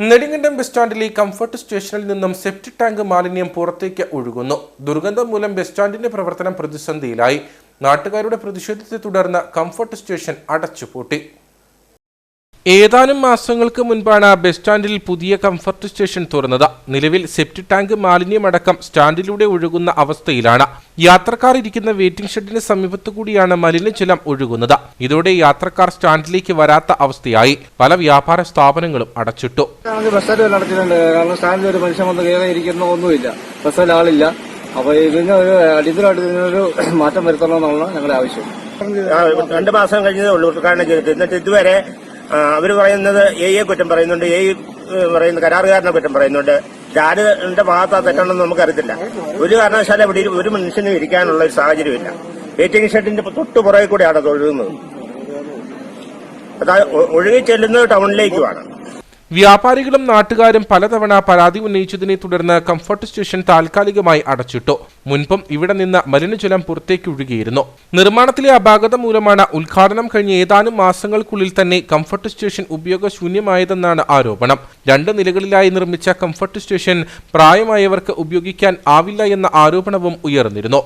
Nedumkandam bus സ്റ്റാൻഡിലെ comfort സ്റ്റേഷനിൽ നിന്നും septic tank മാലിന്യം പുറത്തേക്ക് ഒഴുകുന്നു. ദുർഗന്ധം മൂലം ബസ് സ്റ്റാൻഡിന്റെ പ്രവർത്തനം പ്രതിസന്ധിയിലായി. നാട്ടുകാരുടെ പ്രതിഷേധത്തെ തുടർന്ന് കംഫർട്ട് സ്റ്റേഷൻ അടച്ചുപൂട്ടി. ഏതാനും മാസങ്ങൾക്ക് മുൻപാണ് ബസ് സ്റ്റാൻഡിൽ പുതിയ കംഫർട്ട് സ്റ്റേഷൻ തുറന്നത്. നിലവിൽ സെപ്റ്റ് ടാങ്ക് മാലിന്യമടക്കം സ്റ്റാൻഡിലൂടെ ഒഴുകുന്ന അവസ്ഥയിലാണ്. യാത്രക്കാർ ഇരിക്കുന്ന വെയിറ്റിംഗ് ഷെഡിന് സമീപത്തു കൂടിയാണ് മലിനജലം ഒഴുകുന്നത്. ഇതോടെ യാത്രക്കാർ സ്റ്റാൻഡിലേക്ക് വരാത്ത അവസ്ഥയായി. പല വ്യാപാര സ്ഥാപനങ്ങളും അടച്ചിട്ടു. സ്റ്റാൻഡിൽ ഒരു മനുഷ്യൻ വന്ന് കയറി ഇരിക്കുന്ന ഒന്നുമില്ല. ബസ്സിൽ ആളില്ല. അപ്പൊ ഇതിന് ഒരു അടിയന്തരമായിട്ട് ഇതിനൊരു മാറ്റം വരുത്തണമെന്നാണ് ഞങ്ങളുടെ ആവശ്യം. രണ്ട് മാസം കഴിഞ്ഞതേ ഉള്ളൂ ഉദ്ഘാടനം ചെയ്തിട്ട്. എന്നിട്ട് ഇതുവരെ അവർ പറയുന്നത് എ എ കുറ്റം പറയുന്നുണ്ട്. എ പറയുന്ന കരാറുകാരനെ കുറ്റം പറയുന്നുണ്ട്. ആരുടെ ഭാഗത്താ തെറ്റാണെന്ന് നമുക്കറിയത്തില്ല. ഒരു കാരണവശാലും ഇവിടെ ഒരു മനുഷ്യനും ഇരിക്കാനുള്ള ഒരു സാഹചര്യമില്ല. വെയിറ്റിംഗ് ഷെഡിന്റെ തൊട്ട് പുറകെ കൂടെയാണ് അത് ഒഴുകുന്നത്. അതായത് ഒഴുകി ചെല്ലുന്നത് ടൗണിലേക്കുമാണ്. വ്യാപാരികളും നാട്ടുകാരും പലതവണ പരാതി ഉന്നയിച്ചതിനെ തുടർന്ന് കംഫർട്ട് സ്റ്റേഷൻ താൽക്കാലികമായി അടച്ചിട്ടു. മുൻപും ഇവിടെ നിന്ന് മലിനജലം പുറത്തേക്ക് ഒഴുകിയിരുന്നു. നിർമ്മാണത്തിലെ അപാകത മൂലമാണ് ഉദ്ഘാടനം കഴിഞ്ഞ ഏതാനും മാസങ്ങൾക്കുള്ളിൽ തന്നെ കംഫർട്ട് സ്റ്റേഷൻ ഉപയോഗശൂന്യമായതെന്നാണ് ആരോപണം. രണ്ട് നിലകളിലായി നിർമ്മിച്ച കംഫർട്ട് സ്റ്റേഷൻ പ്രായമായവർക്ക് ഉപയോഗിക്കാൻ ആവില്ല എന്ന ആരോപണവും ഉയർന്നിരുന്നു.